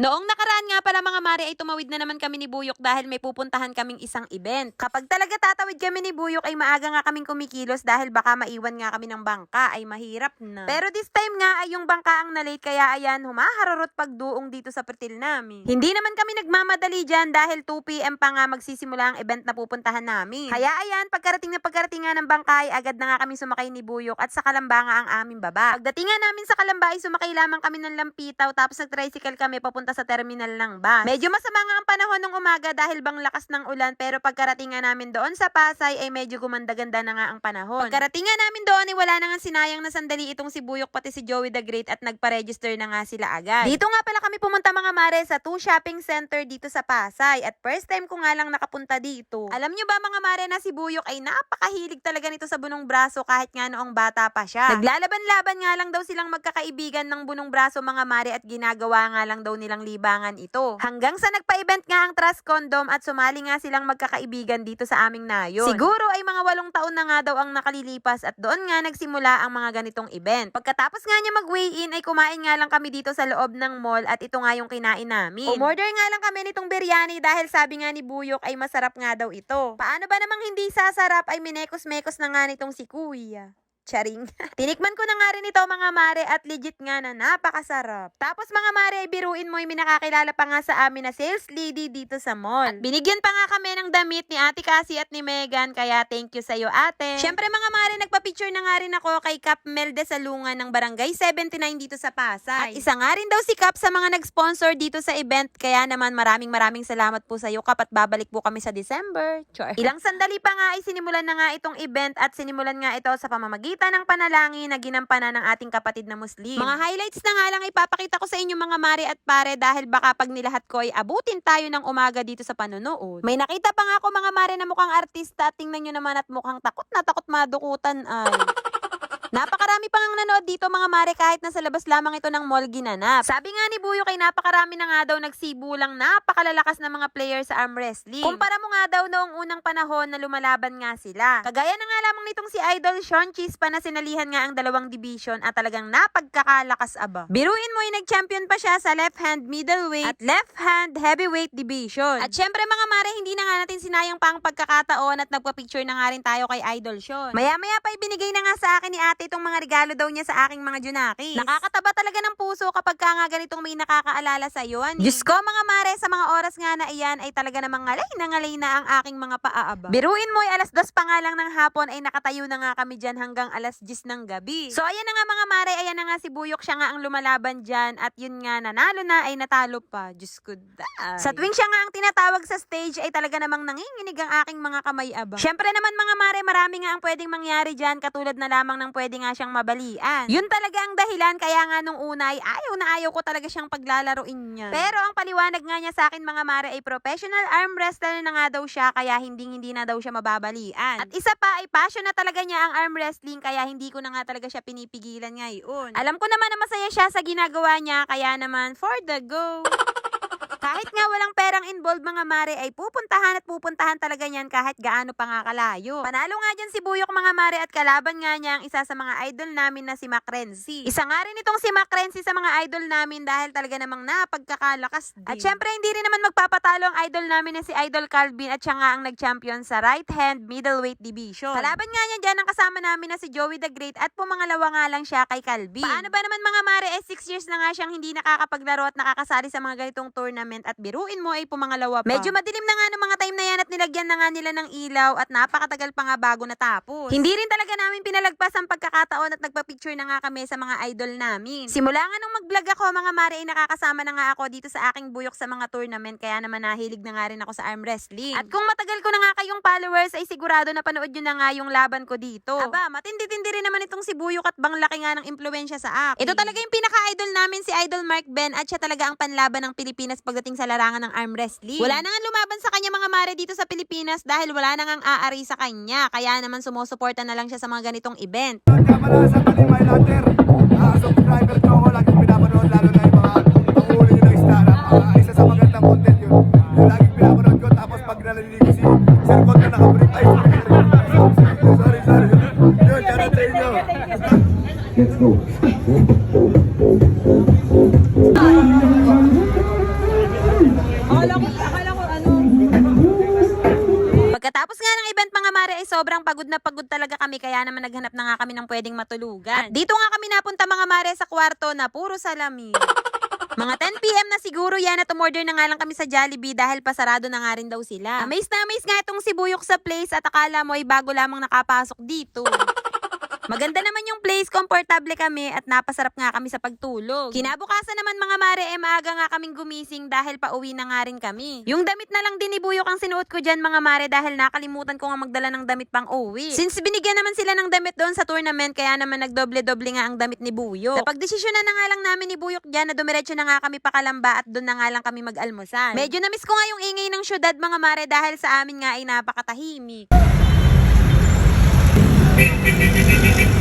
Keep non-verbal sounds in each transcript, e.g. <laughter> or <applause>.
Noong nakaraan nga pala mga mare ay tumawid na naman kami ni Buyok dahil may pupuntahan kaming isang event. Kapag talaga tatawid kami ni Buyok ay maaga nga kaming kumikilos dahil baka maiwan nga kami ng bangka ay mahirap na. Pero this time nga ay yung bangka ang na-late kaya ayan humaharurot pagduong dito sa pretil namin. Hindi naman kami nagmamadali dyan dahil 2pm pa nga magsisimula ang event na pupuntahan namin. Kaya ayan pagkarating na pagkarating nga ng bangka ay agad na nga kami sumakay ni Buyok at sa Kalamba nga ang aming baba. Pagdating nga namin sa Kalamba ay sumakay lamang kami ng lampitaw tapos nag-tricycle kami papunta sa terminal ng bus. Medyo masama nga ang panahon ng umaga dahil bang lakas ng ulan pero pagkarating nga namin doon sa Pasay ay medyo gumanda-ganda na nga ang panahon. Pagkarating nga namin doon ay wala na nga sinayang na sandali itong si Buyok pati si Joey the Great at nagpa-register na nga sila agad. Dito nga pala kami pumunta mga mare sa 2 shopping center dito sa Pasay at first time ko nga lang nakapunta dito. Alam nyo ba mga mare na si Buyok ay napakahilig talaga nito sa bunong braso kahit nga noong bata pa siya. Naglalaban-laban nga lang daw silang magkakaibigan ng bunong braso mga mare at ginagawa nga lang daw nilang libangan ito. Hanggang sa nagpa-event nga ang Trust Condom at sumali nga silang magkakaibigan dito sa aming nayon. Siguro ay mga walong taon na nga daw ang nakalilipas at doon nga nagsimula ang mga ganitong event. Pagkatapos nga niya mag-weigh in ay kumain nga lang kami dito sa loob ng mall at ito nga yung kinain namin. Umorder nga lang kami nitong biryani dahil sabi nga ni Buyok ay masarap nga daw ito. Paano ba namang hindi sasarap ay minekos-mekos na nga nitong si Kuya. Charing. <laughs> Tinikman ko na nga rin ito mga mare at legit nga na napakasarap. Tapos mga mare, biruin mo yung minakakilala pa nga sa amin na sales lady dito sa mall. At binigyan pa nga kami ng damit ni Ate Cassie at ni Megan kaya thank you sa'yo ate. Syempre mga mare, nagpa-picture na nga rin ako kay Cap Mel de Salungan ng Barangay 79 dito sa Pasay. At isa nga rin daw si Cap sa mga nag-sponsor dito sa event kaya naman maraming maraming salamat po sa iyo Cap at babalik po kami sa December. Char. Ilang sandali pa nga ay sinimulan na nga itong event at sinimulan nga ito sa pamamagitan ng panalangin na ginampanan ng ating kapatid na Muslim. Mga highlights na nga lang ipapakita ko sa inyo mga mare at pare dahil baka pag nilahat ko ay abutin tayo ng umaga dito sa panonood. May nakita pa nga ako mga mare na mukhang artista at tingnan nyo naman at mukhang takot na takot madukutan ay. <laughs> dito mga mare kahit nasa labas lamang ito ng mall ginanap. Sabi nga ni Buyo kay napakarami na nga daw nagsibu lang napakalalakas na mga player sa arm wrestling. Kumpara mo nga daw noong unang panahon na lumalaban nga sila. Kagaya na nga lamang nitong si Idol Sean Chispa na sinalihan nga ang dalawang division at talagang napagkakalakas aba. Biruin mo yung nag-champion pa siya sa left hand middleweight at left hand heavyweight division. At syempre mga mare hindi na nga natin sinayang pa ang pagkakataon at nagpa-picture na nga rin tayo kay Idol Sean. Maya-maya pa ibinigay na nga sa akin ni ate itong mga regalo daw niya sa aking mga junakis. Nakakataba talaga ng puso kapag ka nga ganitong may nakakaalala sa iyo. Ani. Diyos ko mga mare, sa mga oras nga na iyan ay talaga namang ngalay na ngalay na ang aking mga paaaba. Biruin mo ay alas dos pa nga lang ng hapon ay nakatayo na nga kami dyan hanggang alas 10 ng gabi. So ayan na nga mga mare, ayan na nga si Buyok siya nga ang lumalaban dyan at yun nga nanalo na ay natalo pa. Diyos ko day. Sa tuwing siya nga ang tinatawag sa stage ay talaga namang nanginginig ang aking mga kamay aba. Syempre naman mga mare, marami nga ang pwedeng mangyari dyan katulad na lamang ng pwede nga siyang mabalian. Yun talaga ang dahilan kaya nga nung una ay ayaw na ayaw ko talaga siyang paglalaroin niya. Pero ang paliwanag nga niya sa akin mga mare ay professional arm wrestler na nga daw siya kaya hindi hindi na daw siya mababalian. At isa pa ay passion na talaga niya ang arm wrestling kaya hindi ko na nga talaga siya pinipigilan ngayon. Alam ko naman na masaya siya sa ginagawa niya kaya naman for the go. <laughs> Kahit nga walang perang involved mga mare ay pupuntahan at pupuntahan talaga niyan kahit gaano pa nga kalayo. Panalo nga dyan si Buyok mga mare at kalaban nga niya ang isa sa mga idol namin na si Mac Renzi. Isa nga rin itong si Mac Renzi sa mga idol namin dahil talaga namang napagkakalakas din. At syempre hindi rin naman magpapatalo ang idol namin na si Idol Calvin at siya nga ang nag-champion sa right hand middleweight division. Kalaban nga niya dyan ang kasama namin na si Joey the Great at pumangalawa nga lang siya kay Calvin. Paano ba naman mga mare eh 6 years na nga siyang hindi nakakapaglaro at nakakasali sa mga ganitong tournament at biruin mo ay pumangalawa pa. Medyo madilim na nga ng mga time na yan at nilagyan na nga nila ng ilaw at napakatagal pa nga bago natapos. Hindi rin talaga namin pinalagpas ang pagkakataon at nagpa-picture na nga kami sa mga idol namin. Simula nga nung mag-vlog ako mga mare ay nakakasama na nga ako dito sa aking buyok sa mga tournament kaya naman nahilig na nga rin ako sa arm wrestling. At kung matagal ko na nga kayong followers ay sigurado na panood nyo na nga yung laban ko dito. Aba, matindi-tindi rin naman itong si Buyok at bang laki nga ng impluensya sa akin. Ito talaga yung pinaka-idol namin si Idol Mark Ben at siya talaga ang panlaban ng Pilipinas pagdating sa larangan ng arm wrestling. Wala na nga lumaban sa kanya mga mare dito sa Pilipinas dahil wala na ngang aari sa kanya. Kaya naman sumusuporta na lang siya sa mga ganitong event. Kamala sa Talimay Latter. Ah, subscriber ko ako, lagi pinapanood lalo na yung mga pangulo nyo ng isda. Napaka isa sa magandang content yun. Yung lagi pinapanood ko, tapos pag naliligo si Sir Cot na nakabrick. Ay, sorry, sa inyo. Let's go. Sobrang pagod na pagod talaga kami kaya naman naghanap na nga kami ng pwedeng matulugan. At dito nga kami napunta mga mare sa kwarto na puro salamin. <laughs> Mga 10pm na siguro yan at umorder na nga lang kami sa Jollibee dahil pasarado na nga rin daw sila. Amaze na amaze nga itong si Buyok sa place at akala mo ay bago lamang nakapasok dito. <laughs> Maganda naman yung place, komportable kami at napasarap nga kami sa pagtulog. Kinabukasan naman mga mare, eh maaga nga kaming gumising dahil pauwi na nga rin kami. Yung damit na lang din ni Buyok ang sinuot ko dyan mga mare dahil nakalimutan ko nga magdala ng damit pang uwi. Since binigyan naman sila ng damit doon sa tournament, kaya naman nagdoble-doble nga ang damit ni Buyok. Napagdesisyon na, na nga lang namin ni Buyok dyan na dumiretso na nga kami pakalamba at doon na nga lang kami mag-almusal. Medyo na-miss ko nga yung ingay ng syudad mga mare dahil sa amin nga ay napakatahimik.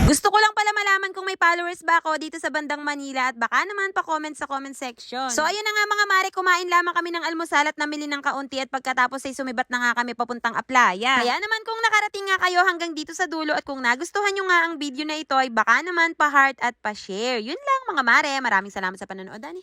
Gusto ko lang pala malaman kung may followers ba ako dito sa bandang Manila at baka naman pa-comment sa comment section. So ayun na nga mga mare, kumain lamang kami ng almusal at namili ng kaunti at pagkatapos ay sumibat na nga kami papuntang aplaya. Kaya naman kung nakarating nga kayo hanggang dito sa dulo at kung nagustuhan nyo nga ang video na ito ay baka naman pa-heart at pa-share. Yun lang mga mare, maraming salamat sa panonood ani.